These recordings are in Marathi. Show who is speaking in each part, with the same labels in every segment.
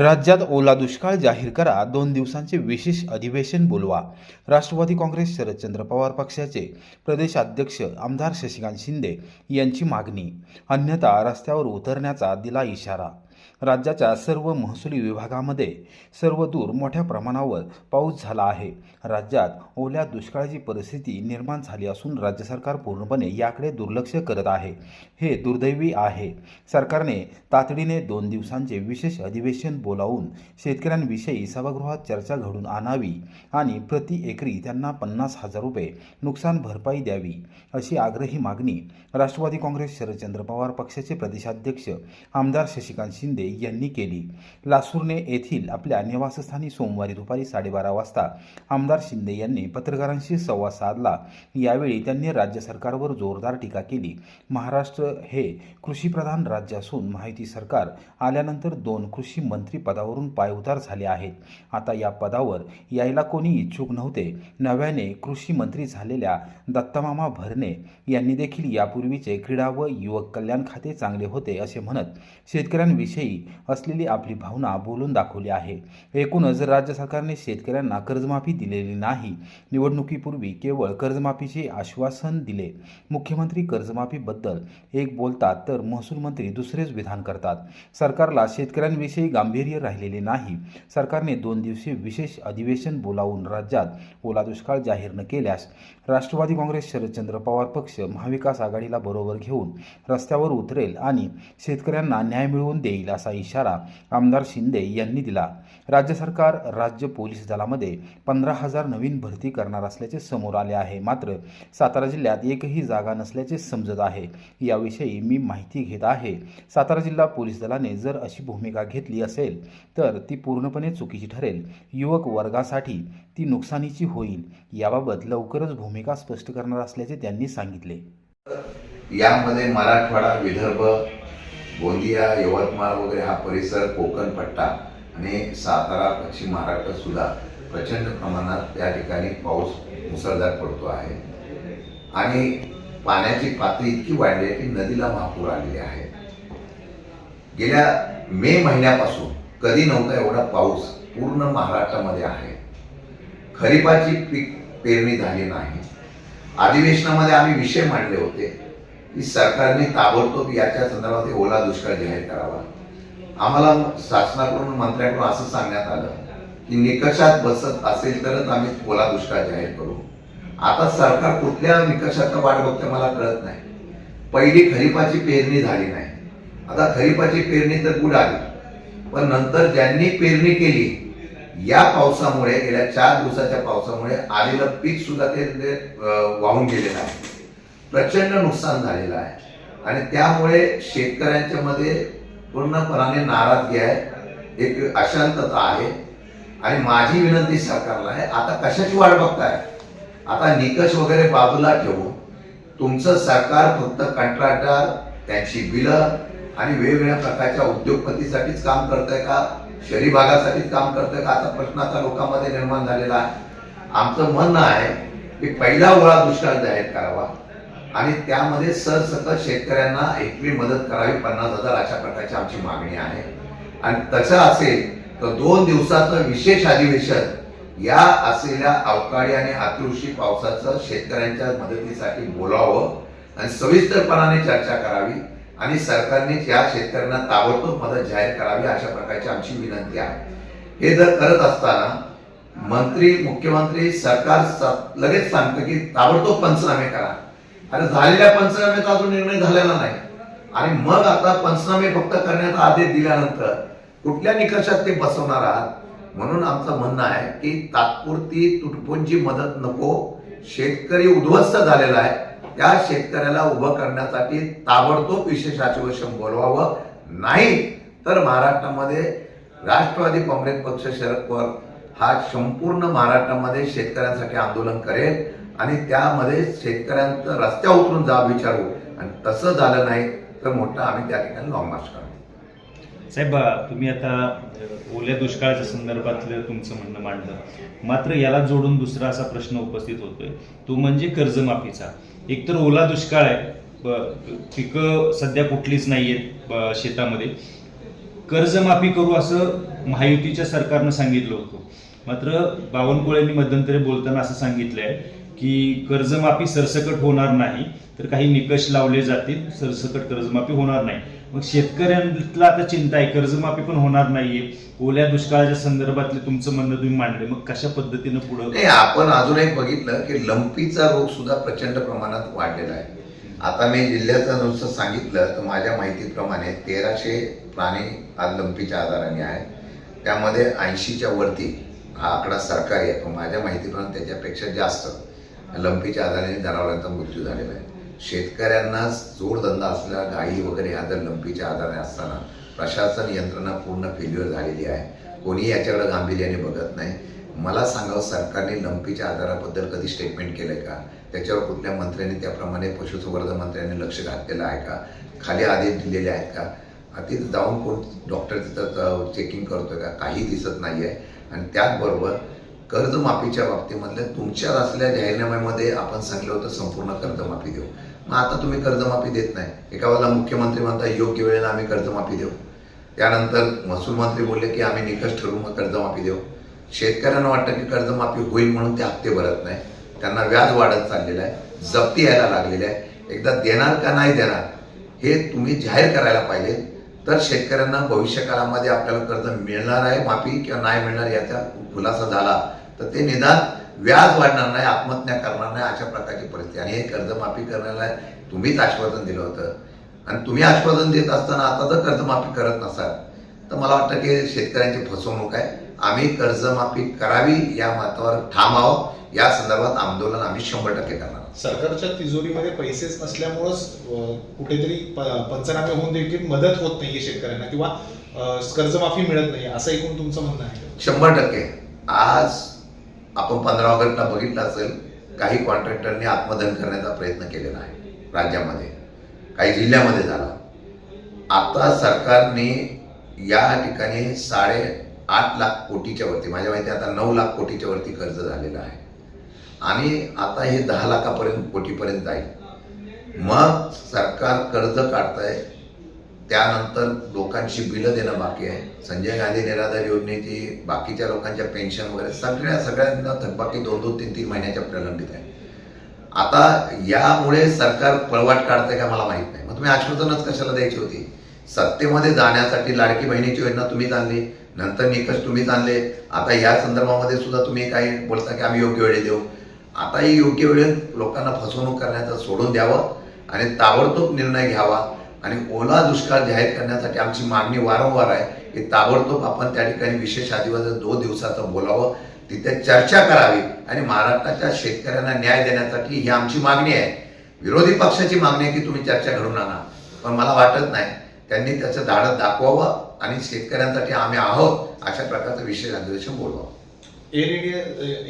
Speaker 1: राज्यात ओला दुष्काळ जाहीर करा दोन दिवसांचे विशेष अधिवेशन बोलवा. राष्ट्रवादी काँग्रेस शरदचंद्र पवार पक्षाचे प्रदेशाध्यक्ष आमदार शशिकांत शिंदे यांची मागणी अन्यथा रस्त्यावर उतरण्याचा दिला इशारा. राज्याच्या सर्व महसुली विभागामध्ये सर्वदूर मोठ्या प्रमाणावर पाऊस झाला आहे. राज्यात ओल्या दुष्काळाची परिस्थिती निर्माण झाली असून राज्य सरकार पूर्णपणे याकडे दुर्लक्ष करत आहे. हे दुर्दैवी आहे. सरकारने तातडीने दोन दिवसांचे विशेष अधिवेशन बोलावून शेतकऱ्यांविषयी सभागृहात चर्चा घडून आणावी आणि प्रति एकरी त्यांना पन्नास हजार रुपये नुकसान भरपाई द्यावी अशी आग्रही मागणी राष्ट्रवादी काँग्रेस शरदचंद्र पवार पक्षाचे प्रदेशाध्यक्ष आमदार शशिकांत शिंदे यांनी केली. लासूरने येथील आपल्या निवासस्थानी सोमवारी दुपारी साडेबारा वाजता आमदार शिंदे यांनी पत्रकारांशी संवाद साधला. यावेळी त्यांनी राज्य सरकारवर जोरदार टीका केली. महाराष्ट्र हे कृषीप्रधान राज्य असून माहिती सरकार आल्यानंतर दोन कृषी मंत्री पदावरून पायउतार झाले आहेत. आता या पदावर यायला कोणी इच्छुक नव्हते. नव्याने कृषी मंत्री झालेल्या दत्तमामा भरणे यांनी देखील यापूर्वीचे क्रीडा व युवक कल्याण खाते चांगले होते असे म्हणत शेतकऱ्यांविषयी असलेली आपली भावना बोलून दाखवली आहे. एकूणच राज्य सरकारने शेतकऱ्यांना कर्जमाफी दिलेली नाही. निवडणुकीपूर्वी केवळ कर्जमाफीचे आश्वासन दिले. मुख्यमंत्री कर्जमाफीबद्दल एक बोलतात तर महसूल मंत्री दुसरेच विधान करतात. सरकारला शेतकऱ्यांविषयी गांभीर्य राहिलेले नाही. सरकारने दोन दिवसीय विशेष अधिवेशन बोलावून राज्यात ओला दुष्काळ जाहीर न केल्यास राष्ट्रवादी काँग्रेस शरदचंद्र पवार पक्ष महाविकास आघाडीला बरोबर घेऊन रस्त्यावर उतरेल आणि शेतकऱ्यांना न्याय मिळवून देईल असा इशारा आमदार शिंदे यांनी दिला. राज्य सरकार राज्य पोलीस दलामध्ये पंधरा हजार नवीन भरती करणार असल्याचे समोर आले आहे. मात्र सातारा जिल्ह्यात एकही जागा नसल्याचे समजत आहे. याविषयी मी माहिती घेत आहे. सातारा जिल्हा पोलीस दलाने जर अशी भूमिका घेतली असेल तर ती पूर्णपणे चुकीची ठरेल. युवक वर्गासाठी ती नुकसानीची होईल. याबाबत लवकरच भूमिका स्पष्ट करणार असल्याचे त्यांनी सांगितले.
Speaker 2: यामध्ये मराठवाडा विदर्भ गोंदिया यवतमाळ वगैरे हा परिसर कोकण पट्टा आणि सातारा पश्चिम महाराष्ट्र सुद्धा प्रचंड प्रमाणात त्या ठिकाणी पाऊस मुसळधार पडतो आहे. आणि पाण्याची पातळी इतकी वाढली आहे की नदीला महापूर आलेले आहे. गेल्या मे महिन्यापासून कधी नव्हता एवढा पाऊस पूर्ण महाराष्ट्रामध्ये आहे. खरीपाची पीक पेरणी झाली नाही. अधिवेशनामध्ये आम्ही विषय मांडले होते की सरकारने ताबडतोब याच्या संदर्भात ओला दुष्काळ जाहीर करावा. आम्हाला शासनाकडून मंत्र्याकडून असं सांगण्यात आलं. निकषात बसत असेल तरच आम्ही ओला दुष्काळ जाहीर करू. आता सरकार कुठल्या निकषाचा वाट बघते मला कळत नाही. पहिली खरीपाची पेरणी झाली नाही. आता खरीपाची पेरणी तर बुडाली पण नंतर ज्यांनी पेरणी केली या पावसामुळे गेल्या चार दिवसाच्या पावसामुळे आलेलं पीक सुद्धा ते वाहून गेलेलं आहे. प्रचंड नुकसान झालेलं आहे. आणि त्यामुळे शेतकऱ्यांच्या मध्ये पूर्णपणाने नाराजगी आहे. एक अशांतता आहे. आणि माझी विनंती सरकारला आहे आता कशाची वाट बघताय? आता निकष वगैरे बाजूला ठेवून तुमचं सरकार फक्त कंत्राटदार त्यांची बिलं आणि वेगवेगळ्या प्रकारच्या उद्योगपतीसाठीच काम करतंय का? शहरी भागासाठीच काम करतंय का? आता प्रश्न आता लोकांमध्ये निर्माण झालेला आहे. आमचं म्हणणं आहे की पहिला ओळा दुष्काळ जाहीर करावा. आणि त्यामध्ये सरसकट शेतकऱ्यांना एकवी मदत करावी पन्नास हजार अशा प्रकारची आमची मागणी आहे. आणि तसं असेल तर दोन दिवसाचं विशेष अधिवेशन या असलेल्या अवकाळी आणि अतिवृष्टी पावसाचं शेतकऱ्यांच्या मदतीसाठी बोलावं आणि सविस्तरपणाने चर्चा करावी आणि सरकारने या शेतकऱ्यांना ताबडतोब मदत जाहीर करावी अशा प्रकारची आमची विनंती आहे. हे जर करत असताना मंत्री मुख्यमंत्री सरकार लगेच सांगतं की ताबडतोब पंचनामे करा. अरे झालेल्या पंचनाम्याचा अजून निर्णय झालेला नाही. आणि मग आता पंचनामे फक्त करण्याचा आदेश दिल्यानंतर कुठल्या निकषात ते बसवणार आहात? म्हणून आमचं म्हणणं आहे की तात्पुरती तुटपुंजी मदत नको. शेतकरी उद्ध्वस्त झालेला आहे. त्या शेतकऱ्याला उभं करण्यासाठी ताबडतोब विशेष अधिवेशन बोलवावं. नाही तर महाराष्ट्रामध्ये राष्ट्रवादी काँग्रेस पक्ष शरद पवार हा संपूर्ण महाराष्ट्रामध्ये शेतकऱ्यांसाठी आंदोलन करेल आणि त्यामध्ये शेतकऱ्यांचं रस्त्या उतरून जा विचारू. आणि तसं झालं नाही तर मोठं आम्ही त्या ठिकाणी लॉंग मार्च करतो
Speaker 3: साहेब तुम्ही आता ओल्या दुष्काळाच्या संदर्भातलं तुमचं म्हणणं मांडलं. मात्र याला जोडून दुसरा असा प्रश्न उपस्थित होतोय. तो म्हणजे कर्जमाफीचा. एकतर ओला दुष्काळ आहे पिकं सध्या कुठलीच नाही आहेत शेतामध्ये. कर्जमाफी करू असं महायुतीच्या सरकारनं सांगितलं होतं. मात्र बावनकुळेंनी मध्यंतरी बोलताना असं सांगितलंय की कर्जमाफी सरसकट होणार नाही तर काही निकष लावले जातील सरसकट कर्जमाफी होणार नाही. मग शेतकऱ्यांना आता चिंता आहे कर्जमाफी पण होणार नाहीये. ओल्या दुष्काळाच्या संदर्भातले तुमचं म्हणणं तुम्ही मांडले. मग कशा पद्धतीनं पुढं?
Speaker 2: आपण अजून एक बघितलं की लंपीचा रोग सुद्धा प्रचंड प्रमाणात वाढलेला आहे. आता मी जिल्ह्याचं नुसतं सांगितलं तर माझ्या माहितीप्रमाणे तेराशे प्राणी आज लंपीच्या आजाराने आहेत. त्यामध्ये ऐंशीच्या वरती हा आकडा सरकारी आहे. पण माझ्या माहितीप्रमाणे त्याच्यापेक्षा जास्त लंपीच्या आधाराने जनावरांचा मृत्यू झालेला आहे. शेतकऱ्यांना जोडधंदा असलेल्या गायी वगैरे ह्या जर लंपीच्या आजाराने असताना प्रशासन यंत्रणा पूर्ण फेल्युअर झालेली आहे. कोणी याच्याकडे गांभीर्याने बघत नाही. मला सांगावं सरकारने लंपीच्या आजाराबद्दल कधी स्टेटमेंट केलंय का? त्याच्यावर कुठल्या मंत्र्यांनी त्याप्रमाणे पशुसंवर्धन मंत्र्यांनी लक्ष घातलेलं आहे का? खाली आदेश दिलेले आहेत का? तिथं जाऊन कोण डॉक्टर तिथं चेकिंग करतोय का? काही दिसत नाही आहे आणि त्याचबरोबर कर्जमाफीच्या बाबतीमधले तुमच्या असल्या जाहीरनाम्यामध्ये आपण सांगितलं होतं संपूर्ण कर्जमाफी देऊ. मग आता तुम्ही कर्जमाफी देत नाही. एका वेळेला मुख्यमंत्री म्हणता योग्य वेळेला आम्ही कर्जमाफी देऊ. त्यानंतर महसूल मंत्री बोलले की आम्ही निकष ठरवू मग कर्जमाफी देऊ. शेतकऱ्यांना वाटतं की कर्जमाफी होईल म्हणून ते हप्ते भरत नाही. त्यांना व्याज वाढत चाललेलं आहे. जप्ती यायला लागलेली आहे. एकदा देणार का नाही देणार हे तुम्ही जाहीर करायला पाहिजे. तर शेतकऱ्यांना भविष्य काळामध्ये आपल्याला कर्ज मिळणार आहे माफी किंवा नाही मिळणार याचा खुलासा झाला. तर ते निदान व्याज वाढणार नाही आत्महत्या करणार नाही अशा प्रकारची परिस्थिती. आणि हे कर्जमाफी करण्याला तुम्हीच आश्वासन दिलं होतं. आणि तुम्ही आश्वासन देत असताना आता जर कर्जमाफी करत नसाल तर मला वाटतं की शेतकऱ्यांची फसवणूक आहे. आम्ही कर्जमाफी करावी या मतावर ठाम आहोत. या संदर्भात आंदोलन आम्ही शंभर टक्के करणार.
Speaker 4: सरकारच्या तिजोरीमध्ये पैसेच नसल्यामुळंच कुठेतरी पंचनामे होऊन देखील मदत होत नाहीये शेतकऱ्यांना किंवा कर्जमाफी मिळत नाही असं एकूण तुमचं म्हणणं आहे.
Speaker 2: शंभर टक्के. आज आपण पंधरा ऑगस्टला बघितलं असेल काही कॉन्ट्रॅक्टरने आत्मदहन करण्याचा प्रयत्न केलेला आहे राज्यामध्ये. काही जिल्ह्यामध्ये झाला. आता सरकारने या ठिकाणी साडे आठ लाख कोटीच्या वरती माझ्या माहिती आता नऊ लाख कोटीच्या वरती कर्ज झालेलं आहे. आणि आता हे दहा लाखापर्यंत कोटीपर्यंत जाईल. मग सरकार कर्ज काढतंय त्यानंतर लोकांची बिलं देणं बाकी आहे. संजय गांधी निराधार योजनेची बाकीच्या लोकांच्या पेन्शन वगैरे सगळ्या सगळ्यांना थकबाकी दोन दोन तीन तीन महिन्याच्या प्रलंबित आहे. आता यामुळे सरकार पळवाट काढतंय का मला माहीत नाही. मग तुम्ही आश्वासनच कशाला द्यायची होती? सत्तेमध्ये जाण्यासाठी लाडकी बहिणीची योजना तुम्हीच आणली नंतर निकष तुम्हीच आणले. आता या संदर्भामध्ये सुद्धा तुम्ही काही बोलता की आम्ही योग्य वेळी देऊ. आता ही योग्य वेळेत लोकांना फसवणूक करण्याचं सोडून द्यावं आणि ताबडतोब निर्णय घ्यावा. आणि ओला दुष्काळ जाहीर करण्यासाठी आमची मागणी वारंवार आहे की ताबडतोब आपण त्या ठिकाणी विशेष आदिवासी दोन दिवसाचं बोलावं तिथे चर्चा करावी आणि महाराष्ट्राच्या शेतकऱ्यांना न्याय देण्यासाठी ही आमची मागणी आहे. विरोधी पक्षाची मागणी आहे की तुम्ही चर्चा घडून आणा पण मला वाटत नाही त्यांनी त्याचं धाडस दाखवावं आणि शेतकऱ्यांसाठी आम्ही आहोत अशा प्रकारचं विशेष अधिवेशन बोलवावं
Speaker 4: एअर इंडिया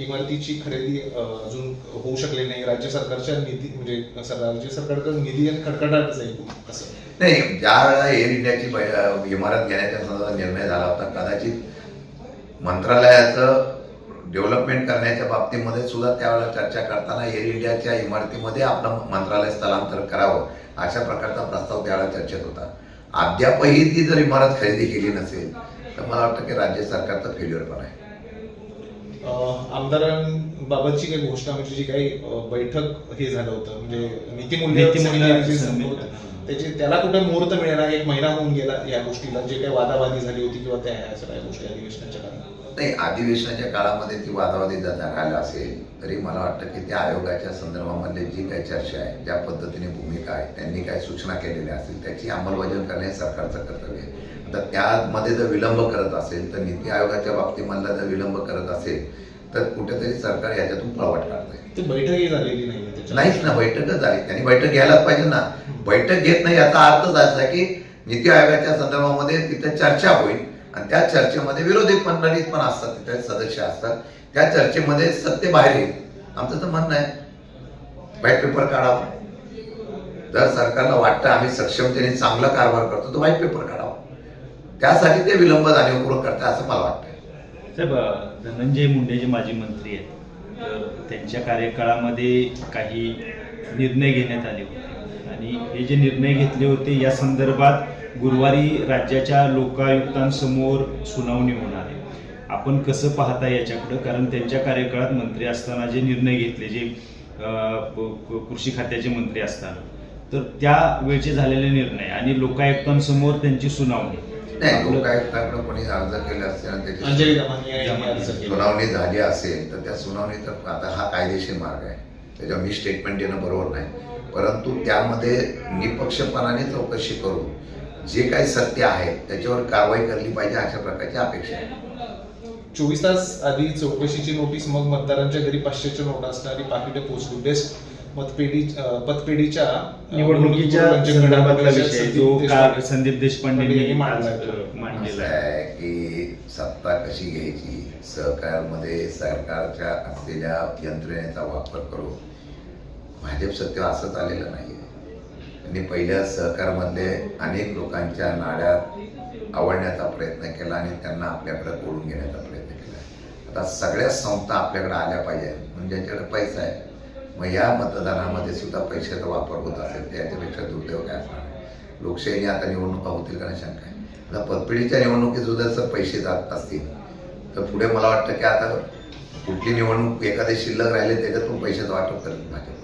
Speaker 4: इमारतीची खरेदी अजून होऊ शकली नाही. राज्य सरकारच्या निधी म्हणजे राज्य सरकारचा निधी खडखडाटच आहे. असं.
Speaker 2: नाही ज्या वेळेला एअर इंडियाची इमारत घेण्याच्या संदर्भात निर्णय झाला होता कदाचित मंत्रालयाचं डेव्हलपमेंट करण्याच्या बाबतीमध्ये सुद्धा त्यावेळेला चर्चा करताना एअर इंडियाच्या इमारतीमध्ये आपलं मंत्रालय स्थलांतर करावं अशा प्रकारचा प्रस्ताव त्यावेळेला चर्चेत होता. अद्यापही ती जर इमारत खरेदी केली नसेल तर मला वाटतं की राज्य सरकारचं फेल्युअर पण आहे.
Speaker 4: आमदारांबाबतची काही घोषणा म्हणजे जी काही बैठक हे झालं होतं. म्हणजे नीतिमूल्य त्याची त्याला कुठे मुहूर्त मिळाला एक महिना होऊन गेला या गोष्टीला. जे काही वादावादी झाली होती किंवा त्या ह्या सगळ्या गोष्टी अधिवेशनाच्या काळात.
Speaker 2: नाही अधिवेशनाच्या काळामध्ये ती वादावादी जर झाला असेल तरी मला वाटतं की त्या आयोगाच्या संदर्भामधली जी काही चर्चा आहे ज्या पद्धतीने भूमिका आहे त्यांनी काय सूचना केलेल्या असतील त्याची अंमलबजावणी करणे हे सरकारचं कर्तव्य आहे. आता त्यामध्ये जर विलंब करत असेल तर नीती आयोगाच्या बाबतीमधला जर विलंब करत असेल तर कुठेतरी सरकार याच्यातून पळवाट काढतंय.
Speaker 4: ती बैठकही झालेली नाही.
Speaker 2: नाहीच ना बैठकच झाली. त्यांनी बैठक घ्यायलाच पाहिजे ना. बैठक घेत नाही याचा अर्थच असा की नीती आयोगाच्या संदर्भामध्ये तिथे चर्चा होईल. आणि त्या चर्चेमध्ये विरोधी मंडळीत पण असतात तिथे सदस्य असतात. त्या चर्चेमध्ये सत्य बाहेर येईल. आमचं तर म्हणणं आहे. व्हाईट पेपर काढावा. जर सरकारला वाटतं आम्ही सक्षमतेने चांगला कारभार करतो तर व्हाईट पेपर काढावा. त्यासाठी ते विलंब जाणीवपूर्वक करतात असं मला वाटतं
Speaker 3: साहेब धनंजय मुंडे जे माजी मंत्री आहेत. तर त्यांच्या कार्यकाळामध्ये काही निर्णय घेण्यात आले होते. आणि हे जे निर्णय घेतले होते या संदर्भात गुरुवारी राज्याच्या लोकायुक्तांसमोर सुनावणी होणार आहे. आपण कसं पाहता याच्याकडं? कारण त्यांच्या कार्यकाळात मंत्री असताना जे निर्णय घेतले जे कृषी खात्याचे मंत्री असताना तर त्या वेळचे झालेले निर्णय आणि लोकायुक्तांसमोर त्यांची सुनावणी.
Speaker 2: लोकायुक्ताकडे कोणी अर्ज केले असते आणि त्याची
Speaker 4: अंजली दमानी यांनी अर्ज केला.
Speaker 2: सुनावणी झाली असेल तर त्या सुनावणी तर आता हा कायदेशीर मार्ग आहे. त्याच्यावर मी स्टेटमेंट देणं बरोबर नाही. परंतु त्यामध्ये निपक्षपणाने चौकशी करून जे काही सत्य आहे त्याच्यावर कारवाई करली पाहिजे अशा प्रकारची अपेक्षा आहे.
Speaker 4: चोवीस तास आधी चौकशीची नोटीस मग मतदारांच्या घरी पाचशेच्या नोटा असणारी पाकिटे पोचली. बेस्ट मतपेढी पतपेढीच्या
Speaker 3: निवडणुकीच्या
Speaker 4: संदीप देशपांडे
Speaker 3: का संदीप देशपांडे
Speaker 4: यांनी
Speaker 3: यांनी
Speaker 4: मांडलाय तो.
Speaker 2: असं
Speaker 3: मांडलेला आहे.
Speaker 2: आहे की सत्ता कशी घ्यायची? सहकारमध्ये सरकारच्या असलेल्या यंत्रणेचा वापर करून भाजप सत्य असंच आलेलं नाही त्यांनी पहिल्या सहकारमधले अनेक लोकांच्या नाड्यात आवडण्याचा प्रयत्न केला आणि त्यांना आपल्याकडे ओढून घेण्याचा प्रयत्न केला. आता सगळ्याच संस्था आपल्याकडे आल्या पाहिजे म्हणजे ज्यांच्याकडे पैसा आहे मग या मतदानामध्ये सुद्धा पैशाचा वापर होत असेल त्याच्यापेक्षा दुर्दैव काय असणार आहे? लोकशाहीने आता निवडणुका होतील का नाही शंका आहे. आता पतपिढीच्या निवडणुकीत सुद्धा जर पैसे जात असतील तर पुढे मला वाटतं की आता कुठली निवडणूक एखादे शिल्लक राहिले त्याच्यातून पैशाचं वाटप करेल भाजप.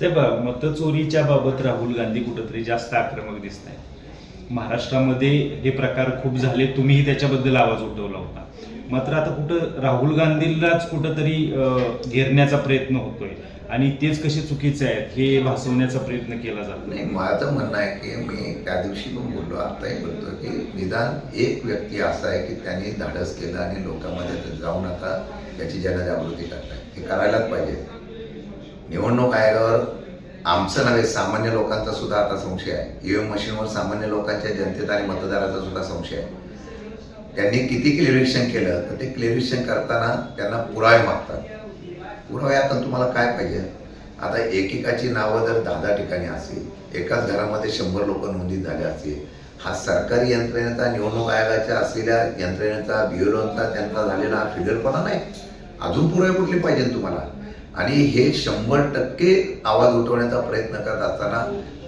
Speaker 3: साहेब मतचोरीच्या बाबत राहुल गांधी कुठंतरी जास्त आक्रमक दिसत आहेत महाराष्ट्रामध्ये हे प्रकार खूप झाले तुम्हीही त्याच्याबद्दल आवाज उठवला होता. मात्र आता कुठं राहुल गांधीलाच कुठंतरी घेरण्याचा प्रयत्न होतोय. आणि तेच कसे चुकीचे आहेत हे भासवण्याचा प्रयत्न केला जातो
Speaker 2: नाही माझं म्हणणं आहे की मी त्या दिवशी पण बोललो आताही बोलतो की निदान एक व्यक्ती असा आहे की त्यांनी धाडस केलं आणि लोकांमध्ये जाऊन आता त्याची जनजागृती करताय हे करायलाच पाहिजे. निवडणूक आयोगावर आमचं नव्हे सामान्य लोकांचा सुद्धा आता संशय आहे. ईव्हीएम मशीनवर सामान्य लोकांच्या जनतेचा आणि मतदाराचा सुद्धा संशय आहे. त्यांनी किती क्लिअरिशन केलं तर ते क्लिअरिशन करताना त्यांना पुरावे मागतात. पुरावे आता तुम्हाला काय पाहिजे? आता एकेकाची नावं जर दहा दहा ठिकाणी असतील एकाच घरामध्ये शंभर लोक नोंदीत झाले असतील हा सरकारी यंत्रणेचा निवडणूक आयोगाच्या असलेल्या यंत्रणेचा बिओलोनचा त्यांचा झालेला हा फिगरपणा नाही? अजून पुरावे कुठले पाहिजे तुम्हाला? आणि हे शंभर टक्के आवाज उठवण्याचा प्रयत्न करत असताना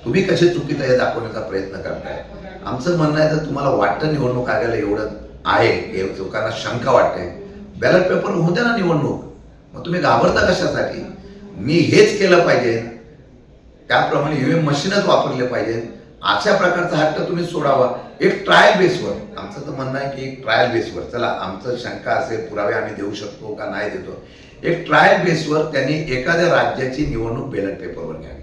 Speaker 2: तुम्ही कसे चुकीत हे दाखवण्याचा प्रयत्न करताय? आमचं म्हणणं आहे तर तुम्हाला वाटतं निवडणूक आयोगाला एवढं आहे हे लोकांना शंका वाटते बॅलेट पेपर होते ना निवडणूक. मग तुम्ही घाबरता कशासाठी? मी हेच केलं पाहिजे. त्याप्रमाणे ईव्हीएम मशीनच वापरले पाहिजे. अशा प्रकारचा हट्ट तुम्ही सोडावा. एक ट्रायल बेसवर आमचं तर म्हणणं आहे की एक ट्रायल बेसवर चला आमचं शंका असेल पुरावे आम्ही देऊ शकतो का नाही देतो. एक ट्रायल बेसवर त्यांनी एखाद्या राज्याची निवडणूक बॅलेट पेपरवर घ्यावी.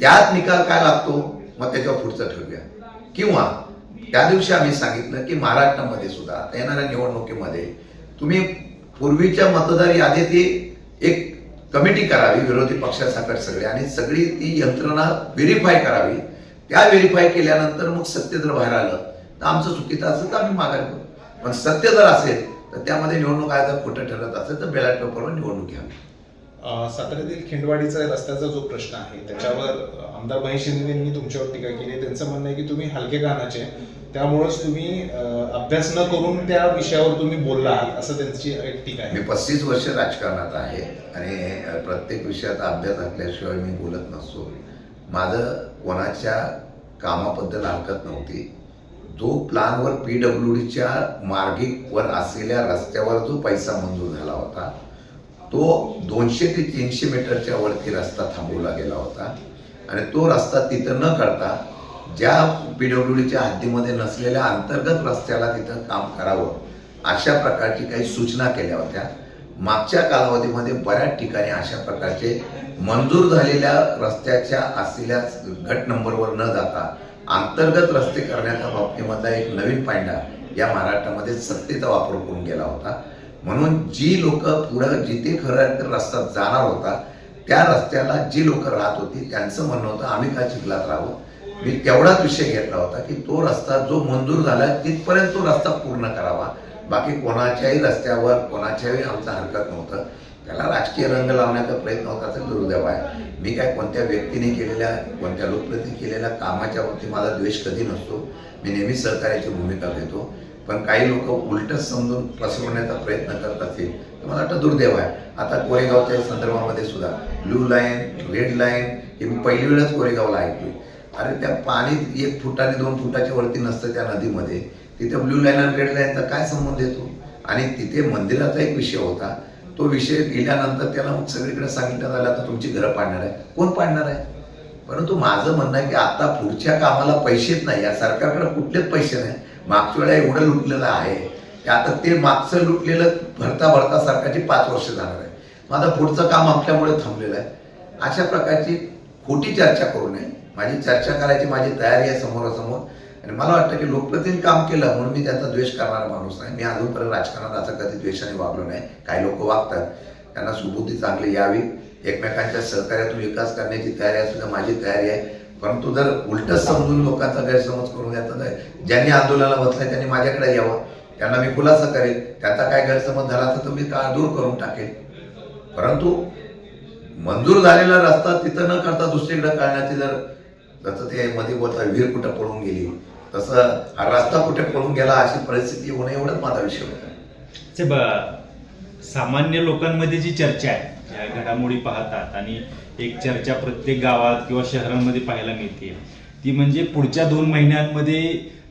Speaker 2: त्यात निकाल काय लागतो? मग त्याच्यावर पुढचं ठरवूया. किंवा त्या दिवशी आम्ही सांगितलं की महाराष्ट्रामध्ये सुद्धा आता येणाऱ्या निवडणुकीमध्ये तुम्ही पूर्वीच्या मतदार यादीत एक कमिटी करावी विरोधी पक्षासकट सगळी आणि सगळी ती यंत्रणा व्हेरीफाय करावी. त्या व्हेरीफाय केल्यानंतर मग सत्य जर बाहेर आलं तर आमचं चुकीचं असेल तर आम्ही माघार करू पण सत्य जर असेल तर त्यामध्ये निवडणूक आयोग खोटं ठरत असेल तर बॅलेट पेपरवर निवडणूक घ्यावी
Speaker 4: अं, साताऱ्यातील खिंडवाडीचा रस्त्याचा जो प्रश्न आहे त्याच्यावर आमदार महेश शिंदे यांनी तुमच्यावर टीका केली. त्यांचं म्हणणं आहे की तुम्ही हलके कानाचे त्यामुळेच तुम्ही अभ्यास न करून त्या विषयावर तुम्ही बोलला आहात असं त्यांची एक टीका
Speaker 2: मी
Speaker 4: आहे
Speaker 2: पस्तीस वर्ष राजकारणात आहे आणि प्रत्येक विषयाचा अभ्यास असल्याशिवाय मी बोलत नसतो. माझं कोणाच्या कामाबद्दल हरकत नव्हती. तो प्लानवर पी डब्ल्यू डीच्या मार्गिकवर असलेल्या रस्त्यावर जो पैसा मंजूर झाला होता तो दोनशे ते तीनशे मीटरच्या वरती रस्ता थांबवला गेला होता. आणि तो रस्ता तिथं न करता ज्या पी डब्ल्यू डीच्या हद्दीमध्ये नसलेल्या अंतर्गत रस्त्याला तिथं काम करावं अशा प्रकारची काही सूचना केल्या होत्या. मागच्या कालावधीमध्ये बऱ्याच ठिकाणी अशा प्रकारचे मंजूर झालेल्या रस्त्याच्या असलेल्या गट नंबरवर न जाता अंतर्गत रस्ते करण्याच्या बाबतीमधला एक नवीन पायंडा या महाराष्ट्रामध्ये सत्तेचा वापर करून गेला होता. म्हणून जी लोक पुढं जिथे खरं तर रस्ता जाणार होता त्या रस्त्याला जी लोक राहत होती त्यांचं म्हणणं होतं आम्ही का चिखलात राहावं मी तेवढाच विषय घेतला होता की तो रस्ता जो मंजूर झाला तिथपर्यंत तो रस्ता पूर्ण करावा. बाकी कोणाच्याही रस्त्यावर कोणाच्याही आमचं हरकत नव्हतं. त्याला राजकीय रंग लावण्याचा प्रयत्न होता तर दुर्दैव आहे. मी काय कोणत्या व्यक्तीने केलेल्या कोणत्या लोकप्रतिनिधी केलेल्या कामाच्या वरती माझा द्वेष कधी नसतो. मी नेहमी सहकार्याची भूमिका घेतो. पण काही लोक उलटच समजून पसरवण्याचा प्रयत्न करत असतील तर मला वाटतं दुर्दैव आहे. आता कोरेगावच्या संदर्भामध्ये सुद्धा ब्लू लाईन रेड लाईन हे मी पहिली वेळच कोरेगावला ऐकली अरे त्या पाणी एक फुटाने दोन फुटाच्या वरती नसतं त्या नदीमध्ये. तिथे ब्ल्यू लाईन आणि रेड लाईनचा काय संबंध येतो? आणि तिथे मंदिराचा एक विषय होता. तो विषय गेल्यानंतर त्याला मग सगळीकडे सांगितलं झालं आता तुमची घरं पाडणार आहे. कोण पाडणार आहे? परंतु माझं म्हणणं आहे की आता पुढच्या कामाला पैसेच नाही. या सरकारकडे कुठलेच पैसे नाही. मागच्या वेळा एवढं लुटलेलं आहे की आता ते मागचं लुटलेलं भरता भरता सरकारची पाच वर्ष जाणार आहे. माझं पुढचं काम आपल्यामुळे थांबलेलं आहे. अशा प्रकारची खोटी चर्चा करू नये. माझी चर्चा करायची माझी तयारी आहे समोरासमोर. आणि मला वाटतं की लोकप्रतिनिधी काम केलं म्हणून मी त्यांचा द्वेष करणारा माणूस नाही मी अजूनपर्यंत राजकारणात असं कधी द्वेषाने वागलो नाही. काही लोक वागतात. त्यांना सुबुद्धी चांगली यावी. एकमेकांच्या सहकार्यातून विकास करण्याची तयारी असेल माझी तयारी आहे. परंतु जर उलटच समजून लोकांचा गैरसमज करून घ्यायचा नाही ज्यांनी आंदोलनाला बसलाय त्यांनी माझ्याकडे यावं. त्यांना मी खुलासा करेन त्यांचा काय गैरसमज झाला तर मी का दूर करून टाकेन परंतु मंजूर झालेला रस्ता तिथं न करता दुसरीकडे काढण्याची जर जसं ते मध्ये बोलता विहीर कुठं पळून गेली. तसं हा रस्ता कुठे पळून गेला अशी परिस्थिती होणं एवढंच माझा विषय होता.
Speaker 3: सामान्य लोकांमध्ये जी चर्चा आहे या घडामोडी पाहतात आणि एक चर्चा प्रत्येक गावात किंवा शहरांमध्ये पाहायला मिळते ती म्हणजे पुढच्या दोन महिन्यांमध्ये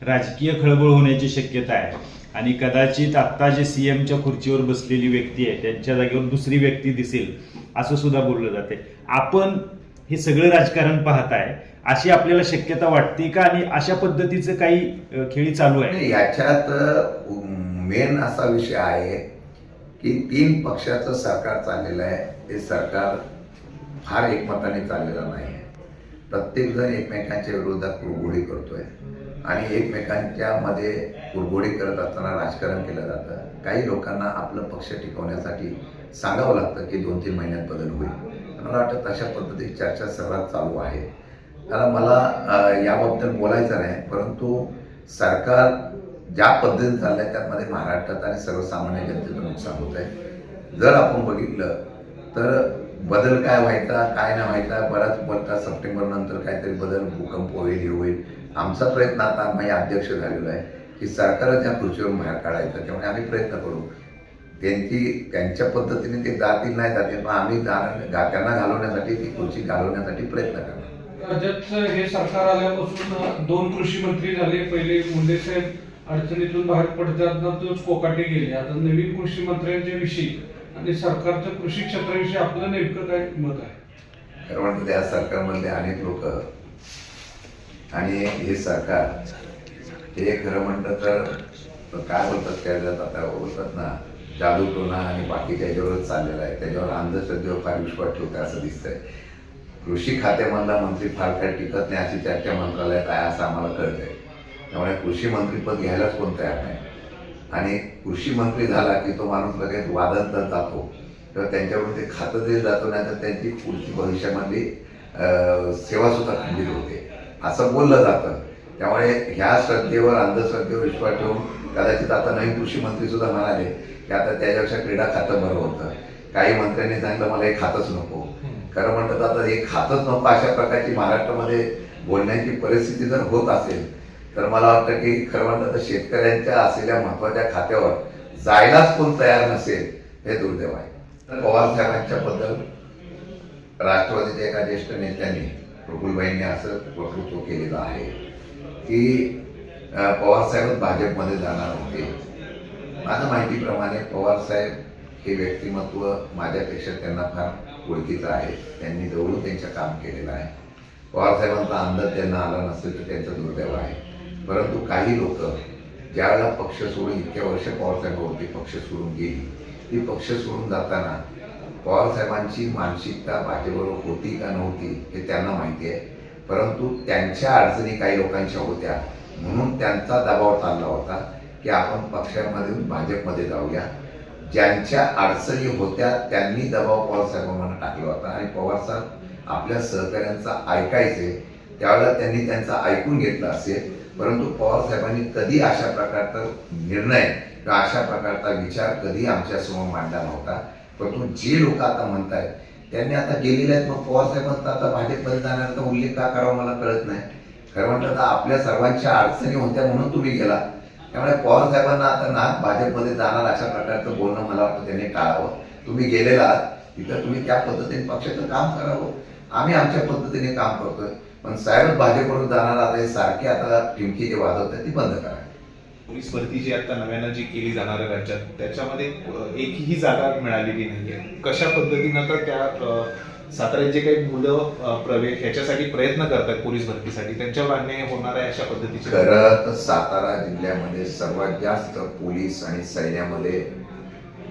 Speaker 3: राजकीय खळबळ होण्याची शक्यता आहे. आणि कदाचित आत्ता जे सीएमच्या खुर्चीवर बसलेली व्यक्ती आहे त्यांच्या जागेवर दुसरी व्यक्ती दिसेल असं सुद्धा बोललं जाते. आपण हे सगळं राजकारण पाहताय अशी आपल्याला शक्यता वाटते का? आणि अशा पद्धतीचं काही खेळी चालू आहे?
Speaker 2: याच्यात मेन असा विषय आहे की तीन पक्षाचं सरकार चाललेलं आहे. ते सरकार फार एकमताने चाललेलं नाही आहे. प्रत्येकजण एकमेकांच्या विरोधात कुरघोडी करतोय. आणि एकमेकांच्या मध्ये कुरघोडी करत असताना राजकारण केलं जातं. काही लोकांना आपलं पक्ष टिकवण्यासाठी सांगावं लागतं की दोन तीन महिन्यात बदल होईल. मला वाटतं तशा पद्धतीची चर्चा सर्वात चालू आहे. कारण मला याबद्दल बोलायचं नाही परंतु सरकार ज्या पद्धतीने आहे त्यामध्ये महाराष्ट्रात आणि सर्वसामान्य जनतेचं नुकसान होत आहे जर आपण बघितलं तर बदल काय व्हायचा काय नाही व्हायचा बराच बोलता सप्टेंबर नंतर काहीतरी बदल भूकंप होईल हे होईल. आमचा प्रयत्न आता आम्ही अध्यक्ष झालेलो आहे की सरकारच या खुर्चीवरून बाहेर काढायचं त्यामुळे आम्ही प्रयत्न करू. त्यांची त्यांच्या पद्धतीने ते जातील नाही जातील पण आम्ही जाणार त्यांना घालवण्यासाठी ती खुर्ची घालवण्यासाठी प्रयत्न करणार.
Speaker 5: राज्यात हे सरकार आल्यापासून दोन कृषी मंत्री झाले. पहिले मुंडे साहेब अडचणीतून बाहेर पडतात तोच कोकाटे गेले. आता नवीन कृषी मंत्र्यांच्या विषयी आणि सरकारच्या कृषी क्षेत्राविषयी आपलं नेमकं काय मत आहे?
Speaker 2: खरं म्हणतं त्या सरकारमधले अनेक लोक आणि हे सरकार हे खरं म्हणतं तर काय बोलतात त्या आता बोलतात ना जादू टोना आणि बाकीच्या याच्यावरच चाललेला आहे. त्याच्यावर अंधश्रद्धेवर फार विश्वास ठेवतो असं दिसतंय. कृषी खात्यामधला मंत्री फार काय टिकत नाही अशी चर्चा मंत्रालयात आहे असं आम्हाला कळतंय. त्यामुळे कृषी मंत्रीपद घ्यायलाच कोण तयार नाही. आणि कृषी मंत्री झाला की तो माणूस लगेच वादंतात जातो. किंवा त्यांच्याकडून ते खातं दिलं जातो नाही तर त्यांची पुढची भविष्यामधली सेवासुद्धा खंडित होते. असं बोललं जातं. त्यामुळे ह्या श्रद्धेवर अंधश्रद्धेवर विश्वास ठेवून कदाचित आता नवीन कृषी मंत्री सुद्धा म्हणाले की आता त्याच्यापेक्षा क्रीडा खातं बरं होतं. काही मंत्र्यांनी सांगितलं मला हे खातंच नको. खरं म्हणतात आता हे खातच नव्हतं. अशा प्रकारची महाराष्ट्रामध्ये बोलण्याची परिस्थिती जर होत असेल तर मला वाटतं की खरं म्हणतात तर शेतकऱ्यांच्या असलेल्या महत्त्वाच्या खात्यावर जायलाच कोण तयार नसेल हे दुर्दैव आहे. तर पवार साहेबांच्या बद्दल राष्ट्रवादीच्या एका ज्येष्ठ नेत्यांनी प्रफुलबाईंनी असं वक्तृत्व केलेलं आहे की अं, पवार साहेबच भाजपमध्ये जाणार होते. माझ्या माहितीप्रमाणे पवार साहेब हे व्यक्तिमत्व माझ्यापेक्षा त्यांना फार ओळखीचं आहे. त्यांनी जवळून त्यांचं काम केलेलं आहे. पवारसाहेबांचा अंदाज त्यांना आला नसेल तर त्यांचं दुर्दैव आहे. परंतु काही लोक ज्यावेळेला पक्ष सोडून इतक्या वर्ष पवारसाहेबांवरती पक्ष सोडून गेली ती पक्ष सोडून जाताना पवारसाहेबांची मानसिकता भाजपबरोबर होती का नव्हती हे त्यांना माहिती आहे. परंतु त्यांच्या अडचणी काही लोकांच्या होत्या. म्हणून त्यांचा दबाव चालला होता की आपण पक्षामधून भाजपमध्ये जाऊया. ज्यांच्या अडचणी होत्या त्यांनी दबाव पवार साहेबांना टाकला होता. आणि पवार साहेब आपल्या सहकाऱ्यांचा ऐकायचे त्यावेळेला त्यांनी त्यांचा ऐकून घेतला असेल. परंतु पवार साहेबांनी कधी अशा प्रकारचा निर्णय किंवा अशा प्रकारचा विचार कधी आमच्यासमोर मांडला नव्हता. परंतु जे लोक आता म्हणतायत त्यांनी आता गेलेले आहेत. मग पवार साहेबांचा आता भाजपमध्ये जाण्याचा उल्लेख का करावा? मला कळत नाही. खरं म्हटलं तर आपल्या सर्वांच्या अडचणी होत्या म्हणून तुम्ही गेला त्यामुळे पवार साहेबांना आता ना भाजपमध्ये जाणार अशा प्रकारचं बोलणं मला वाटतं त्यांनी टाळावं. तुम्ही गेलेला आहात तिथं तुम्ही त्या पद्धतीने पक्षाचं काम करावं. आम्ही आमच्या पद्धतीने काम करतोय. पण साहेब भाजपकडून जाणार आता हे सारखे आता टिमकी जे वाजवतात ती बंद करा.
Speaker 4: पोलीस भरती जी आता नव्यानं जी केली जाणार आहे राज्यात त्याच्यामध्ये एकही जागा मिळालेली नाहीये. कशा पद्धतीनं तर त्या साताऱ्यात जे काही मुलं प्रवेश ह्याच्यासाठी प्रयत्न करतात पोलीस भरतीसाठी. त्यांच्यावर अन्याय होणार आहे अशा पद्धतीचे
Speaker 2: खरं तर सातारा जिल्ह्यामध्ये सर्वात जास्त पोलीस आणि सैन्यामध्ये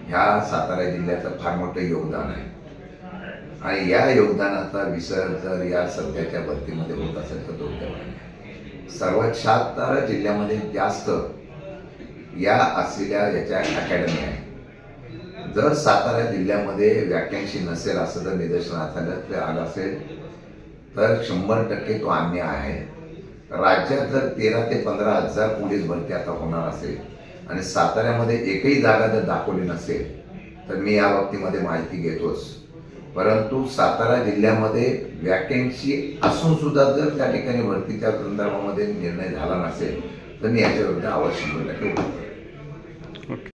Speaker 2: ह्या सातारा जिल्ह्याचं फार मोठं योगदान आहे. आणि या योगदानाचा विसर जर या सध्याच्या भरतीमध्ये होत असेल तर तो सर्वात सातारा जिल्ह्यामध्ये जास्त या असलेल्या याच्या अकॅडमी आहे जर सातारा जिल्ह्यामध्ये वॅकन्सी नसेल असं जर निदर्शनात आलं आलं असेल तर शंभर टक्के तो अन्य आहे. राज्यात जर तेरा ते पंधरा हजार पोलीस भरती आता होणार असेल आणि साताऱ्यामध्ये एकही जागा जर दाखवली नसेल तर मी या बाबतीमध्ये माहिती घेतोच. परंतु सातारा जिल्ह्यामध्ये वॅकन्सी असून सुद्धा जर त्या ठिकाणी भरतीच्या संदर्भामध्ये निर्णय झाला नसेल तर मी याच्याविरुद्ध अवश्य शंभर टक्के